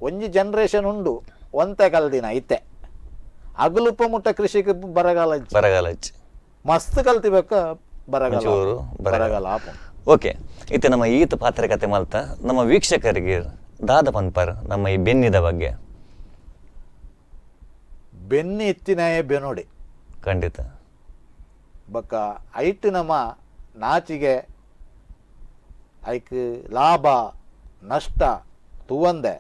ಒಂಜಿ ಜನರೇಷನ್ ಉಂಡು ಒಂತೆ ಕಲ್ದಿನ ಇತ್ತೆ ಅಗಲುಪ ಮುಟ್ಟ ಕೃಷಿಗೆ ಬರಗಾಲ. ಬರಗಾಲ ಮಸ್ತ್ ಕಲ್ತಿಬೇಕ ಬರಗಾಲ. ಬರಗಾಲ. ಓಕೆ ಇತ್ತೆ ನಮ್ಮ ಈತ ಪಾತ್ರಕತೆ ಮಲ್ತ ನಮ್ಮ ವೀಕ್ಷಕರಿಗೆ ದಾದ ಪನ್ಪರ್ ನಮ್ಮ ಈ ಬೆನ್ನಿದ ಬಗ್ಗೆ. ಬೆನ್ನಿ ಎತ್ತಿನಾಯೇ ಬೆನೋಡಿ ಖಂಡಿತ. ಬಕ್ಕ ಐಟ್ ನಮ್ಮ ನಾಚಿಗೆ ಐಕ್ ಲಾಭ ನಷ್ಟ ತುವಂದೆ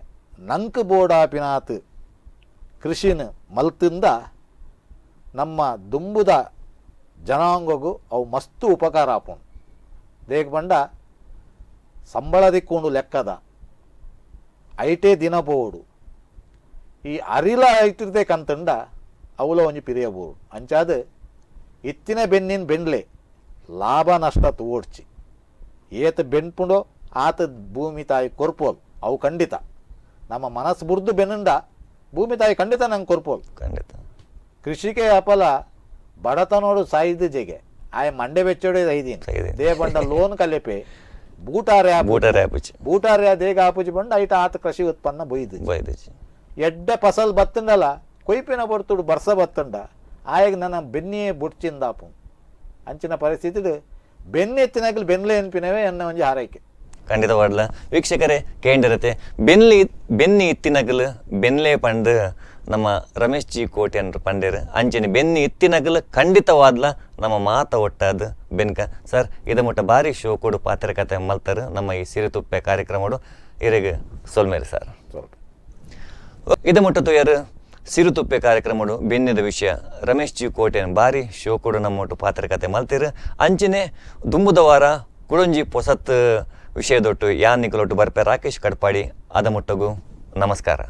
ನಂಕ್ ಬೋಡಾಪಿನಾತ್ ಕೃಷಿನ ಮಲ್ತಿಂದ ನಮ್ಮ ದುಂಬುದ ಜನಾಂಗಗೂ ಅವು ಮಸ್ತು ಉಪಕಾರ ಆಪುಣ್ ದೇಗ ಬಂಡ ಸಂಬಳ ದಿಕ್ಕೊಂಡು ಲೆಕ್ಕದ ಐಟೇ ದಿನ ಬೋಡು. ಈ ಅರಿಲ ಐತಿರ್ದೆ ಕಂತಂಡ ಅವಲ ಒಂಜಿ ಪಿರಿಯಬೋದು ಅಂಚಾದ ಇತ್ತಿನ ಬೆನ್ನಿನ ಬೆನ್ಲೆ ಲಾಭ ನಷ್ಟ ತೋಡ್ಚಿ. ಏತ ಬೆನ್ಪುಂಡೋ ಆತ ಭೂಮಿ ತಾಯಿ ಕೊರ್ಪೋಲ್. ಅವು ಖಂಡಿತ. ನಮ್ಮ ಮನಸ್ಸು ಬುರ್ದು ಬೆನ್ನಿಂದ ಭೂಮಿ ತಾಯಿ ಖಂಡಿತ ನಂಗೆ ಕೊರ್ಪೋಲ್. ಖಂಡಿತ. ಕೃಷಿಗೆ ಅಪಲ ಬಡತನೋಡು ಸಾಯಿದ ಜೆಗೆ. ಆಯ ಮಂಡೆ ಬೆಚ್ಚೋಡೆ ಐದೀನ್. ದೇ ಬಂಡ ಲೋನ್ ಕಲೆಪೆ ಬೂಟಾರೆ ಆಪು- ಬೂಟರೆ ದೇಗ ಆಪುಜಿ ಬಂಡ ಐಟ ಆತ ಕೃಷಿ ಉತ್ಪನ್ನ ಬೊಯ್ದು ಬೈದಜಿ ಎಡ್ಡೆ ಫಸಲ್ ಬತ್ತಂಡಲ್ಲ ಕೊಯ್ಪಿನ ಬರ್ತುಡು ಬರ್ಸ ಬತ್ತಂಡ. ಆಯಾಗ ನನ್ನ ಬೆನ್ನಿಯೇ ಬುಡ್ಚಿಂದಾಪು ಅಂಚಿನ ಪರಿಸ್ಥಿತಿ ಬೆನ್ನೆತ್ತಿನಾಗಲಿ ಬೆನ್ಲೆ ಎನ್ಪಿನವೇ ಎನ್ನ ಒಂಜಿ ಹಾರೈಕೆ. ಖಂಡಿತವಾಡ್ಲ ವೀಕ್ಷಕರೇ, ಕೇಂದ್ರತೆ, ಬೆನ್ಲಿ, ಬೆನ್ನಿ ಇತ್ತಿನಗಲು ಬೆನ್ಲೆ ಪಂಡು ನಮ್ಮ ರಮೇಶ್ ಜಿ ಕೋಟೆ ಅನ್ರು ಪಂಡೇರ್. ಅಂಚನೆ ಬೆನ್ನಿ ಇತ್ತಿನಗಲು ಖಂಡಿತವಾದ್ಲ ನಮ್ಮ ಮಾತ ಒಟ್ಟಾದ ಬೆನ್ಕ. ಸರ್, ಇದ ಮುಟ್ಟ ಭಾರಿ ಶೋ ಕೊಡು ಪಾತ್ರಕತೆ ಮಲ್ತರು ನಮ್ಮ ಈ ಸಿರಿತುಪ್ಪೆ ಕಾರ್ಯಕ್ರಮಡು. ಇರಿಗೆ ಸೊಲ್ಮೇರಿ ಸರ್. ಇದು ಮುಟ್ಟ ತುಯರು ಸಿರುತುಪ್ಪೆ ಕಾರ್ಯಕ್ರಮಡು ಬೆನ್ನಿದ ವಿಷಯ. ರಮೇಶ್ ಜಿ ಕೋಟೆನ್ ಬಾರಿ ಶೋ ಕೊಡು ನಮ್ಮೊಟ್ಟು ಪಾತ್ರಕತೆ ಮಲ್ತಿರು. ಅಂಚನೆ ದುಂಬುದ ವಾರ, ಕುಡೊಂಜಿ ಪೊಸತ್ ವಿಷಯದೊಟ್ಟು ಯಾನ್ ನಿಕಲೊಟ್ಟು ಬರ್ಪೆ ರಾಕೇಶ್ ಕಡ್ಪಾಡಿ. ಅದ ಮುಟ್ಟಗು ನಮಸ್ಕಾರ.